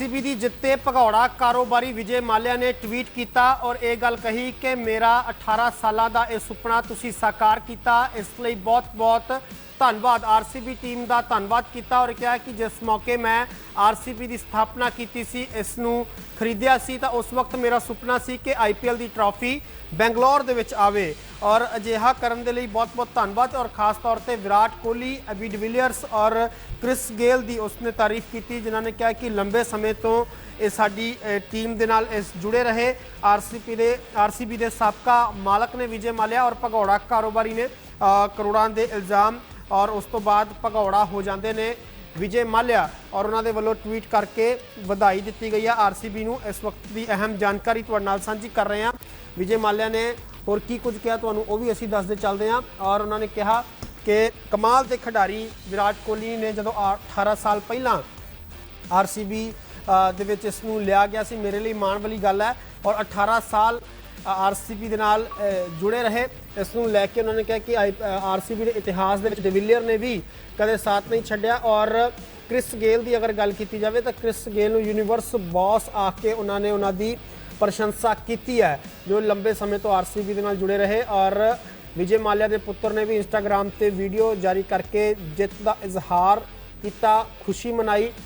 RCB ਦੀ ਜਿੱਤੇ ਭਗੌੜਾ ਕਾਰੋਬਾਰੀ ਵਿਜੇ ਮਾਲਿਆ ਨੇ ਟਵੀਟ ਕੀਤਾ ਔਰ ਇਹ ਗੱਲ ਕਹੀ ਕਿ ਮੇਰਾ 18 ਸਾਲਾਂ ਦਾ ਇਹ ਸੁਪਨਾ ਤੁਸੀਂ ਸਾਕਾਰ ਕੀਤਾ। ਇਸ ਲਈ ਬਹੁਤ-ਬਹੁਤ ਧੰਨਵਾਦ। ਆਰਸੀਬੀ ਟੀਮ ਦਾ ਧੰਨਵਾਦ ਕੀਤਾ ਔਰ ਕਿਹਾ ਕਿ ਜਿਸ ਮੌਕੇ ਮੈਂ ਆਰਸੀਬੀ ਦੀ ਸਥਾਪਨਾ ਕੀਤੀ ਸੀ, ਇਸ ਨੂੰ ਖਰੀਦਿਆ ਸੀ ਤਾਂ ਉਸ ਵਕਤ ਮੇਰਾ ਸੁਪਨਾ ਸੀ ਕਿ ਆਈਪੀਐਲ ਦੀ ਟਰਾਫੀ ਬੈਂਗਲੌਰ ਦੇ ਵਿੱਚ ਆਵੇ। ਔਰ ਅਜਿਹਾ ਕਰਨ ਦੇ ਲਈ ਬਹੁਤ-ਬਹੁਤ ਧੰਨਵਾਦ ਔਰ ਖਾਸ ਤੌਰ ਤੇ ਵਿਰਾਟ ਕੋਹਲੀ, ਅਬੀ ਡਿਵੀਲੀਅਰਸ ਔਰ ਕ੍ਰਿਸ ਗੇਲ ਦੀ ਉਸਨੇ ਤਾਰੀਫ ਕੀਤੀ, ਜਿਨ੍ਹਾਂ ਨੇ ਕਿਹਾ ਕਿ ਲੰਬੇ ਸਮੇਂ ਤੋਂ ਇਹ ਸਾਡੀ ਟੀਮ ਦੇ ਨਾਲ ਇਸ ਜੁੜੇ ਰਹੇ। ਆਰਸੀਪੀ ਦੇ ਆਰਸੀਬੀ ਦੇ ਸਾਬਕਾ ਮਾਲਕ ਨੇ ਵਿਜੇ ਮਾਲਿਆ ਔਰ ਭਗੌੜਾ ਕਾਰੋਬਾਰੀ ਨੇ ਕਰੋੜਾਂ ਦੇ ਇਲਜ਼ਾਮ ਔਰ ਉਸ ਤੋਂ ਬਾਅਦ ਭਗੌੜਾ ਹੋ ਜਾਂਦੇ ਨੇ। ਵਿਜੇ ਮਾਲਿਆ ਔਰ ਉਹਨਾਂ ਦੇ ਵੱਲੋਂ ਟਵੀਟ ਕਰਕੇ ਵਧਾਈ ਦਿੱਤੀ ਗਈ ਆ। ਆਰਸੀਬੀ ਨੂੰ ਇਸ ਵਕਤ ਦੀ ਅਹਿਮ ਜਾਣਕਾਰੀ ਤੁਹਾਡੇ ਨਾਲ ਸਾਂਝੀ ਕਰ ਰਹੇ ਹਾਂ। ਵਿਜੇ ਮਾਲਿਆ ਨੇ ਹੋਰ ਕੀ ਕੁਝ ਕਿਹਾ ਤੁਹਾਨੂੰ ਉਹ ਵੀ ਅਸੀਂ ਦੱਸਦੇ ਚੱਲਦੇ ਹਾਂ। ਔਰ ਉਹਨਾਂ ਨੇ ਕਿਹਾ ਕਿ ਕਮਾਲ ਦੇ ਖਿਡਾਰੀ ਵਿਰਾਟ ਕੋਹਲੀ ਨੇ ਜਦੋਂ ਆ- 18 ਸਾਲ ਪਹਿਲਾਂ ਆਰਸੀਬੀ ਦੇ ਵਿੱਚ ਇਸ ਨੂੰ ਲਿਆ ਗਿਆ ਸੀ, ਮੇਰੇ ਲਈ ਮਾਣ ਵਾਲੀ ਗੱਲ ਹੈ। ਔਰ 18 ਸਾਲ ਆਰਸੀਬੀ ਦੇ ਨਾਲ ਜੁੜੇ ਰਹੇ। ਇਸ ਨੂੰ ਲੈ ਕੇ ਉਹਨਾਂ ਨੇ ਕਿਹਾ ਕਿ ਆਰਸੀਬੀ ਦੇ ਇਤਿਹਾਸ ਦੇ ਵਿੱਚ ਡਿਵਿਲੀਅਰ ਨੇ ਵੀ ਕਦੇ ਸਾਥ ਨਹੀਂ ਛੱਡਿਆ ਔਰ ਕ੍ਰਿਸ ਗੇਲ ਦੀ ਅਗਰ ਗੱਲ ਕੀਤੀ ਜਾਵੇ ਤਾਂ ਕ੍ਰਿਸ ਗੇਲ ਨੂੰ ਯੂਨੀਵਰਸ ਬੌਸ ਆਖ ਕੇ ਉਹਨਾਂ ਨੇ ਉਹਨਾਂ ਦੀ ਪ੍ਰਸ਼ੰਸਾ ਕੀਤੀ ਹੈ, ਜੋ ਲੰਬੇ ਸਮੇਂ ਤੋਂ ਆਰਸੀਬੀ ਦੇ ਨਾਲ ਜੁੜੇ ਰਹੇ ਔਰ ਵਿਜੇ ਮਾਲਿਆ ਦੇ ਪੁੱਤਰ ਨੇ ਵੀ ਇੰਸਟਾਗ੍ਰam ਤੇ ਵੀਡੀਓ ਜਾਰੀ ਕਰਕੇ ਜਿੱਤ ਦਾ ਇਜ਼ਹਾਰ ਕੀਤਾ, ਖੁਸ਼ੀ ਮਨਾਈ।